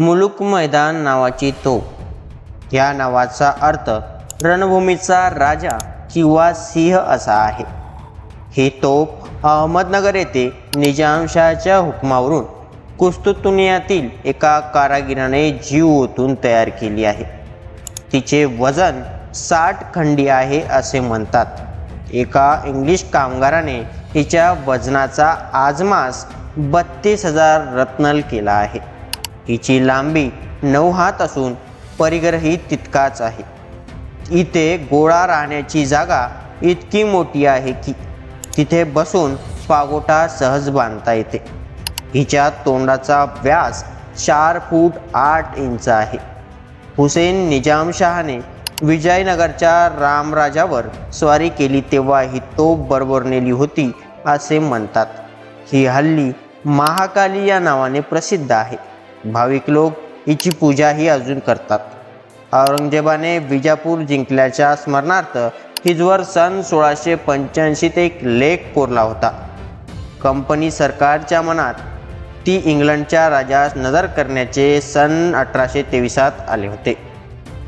मुलुक मैदान नावाची तोफ. या नावाचा अर्थ रणभूमीचा राजा किंवा सिंह असा आहे. ही तोफ अहमदनगर येथे निजामशाहच्या हुकमावरून कुस्तुतुनियातील एका कारागिराने जीव ओतून तयार केली आहे. तिचे वजन साठ खंडी आहे असे म्हणतात. एका इंग्लिश कामगाराने हिच्या वजनाचा आजमास बत्तीस हजार रत्नल केला आहे. हिची लांबी नऊ हात असून परिघरही तितकाच आहे. इथे गोळा राहण्याची जागा इतकी मोठी आहे की तिथे बसून पागोटा सहज बांधता येते. हिच्या तोंडाचा व्यास चार फूट आठ इंच आहे. हुसेन निजामशहाने विजयनगरच्या रामराजावर स्वारी केली तेव्हा ही तोप बरोबर नेली होती असे म्हणतात. ही हल्ली महाकाली या नावाने प्रसिद्ध आहे. भाविक लोक हिची पूजाही अजून करतात. औरंगजेबाने विजापूर जिंकल्याच्या स्मरणार्थ हिजवर सन सोळाशे पंच्याऐंशीत एक लेख कोरला होता. कंपनी सरकारच्या मनात ती इंग्लंडच्या राजास नजर करण्याचे सन अठराशे तेविसात आले होते.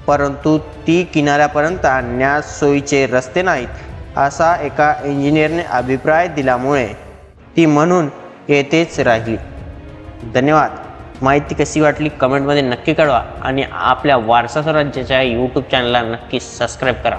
परंतु ती किनाऱ्यापर्यंत आणण्यास सोयीचे रस्ते नाहीत असा एका इंजिनियरने अभिप्राय दिल्यामुळे ती म्हणून येथेच राहिली. धन्यवाद. माहिती कशी वाटली कमेंटमध्ये नक्की कळवा आणि आपल्या वारसा स्वराज्याच्या यूट्यूब चॅनलला नक्की सबस्क्राईब करा.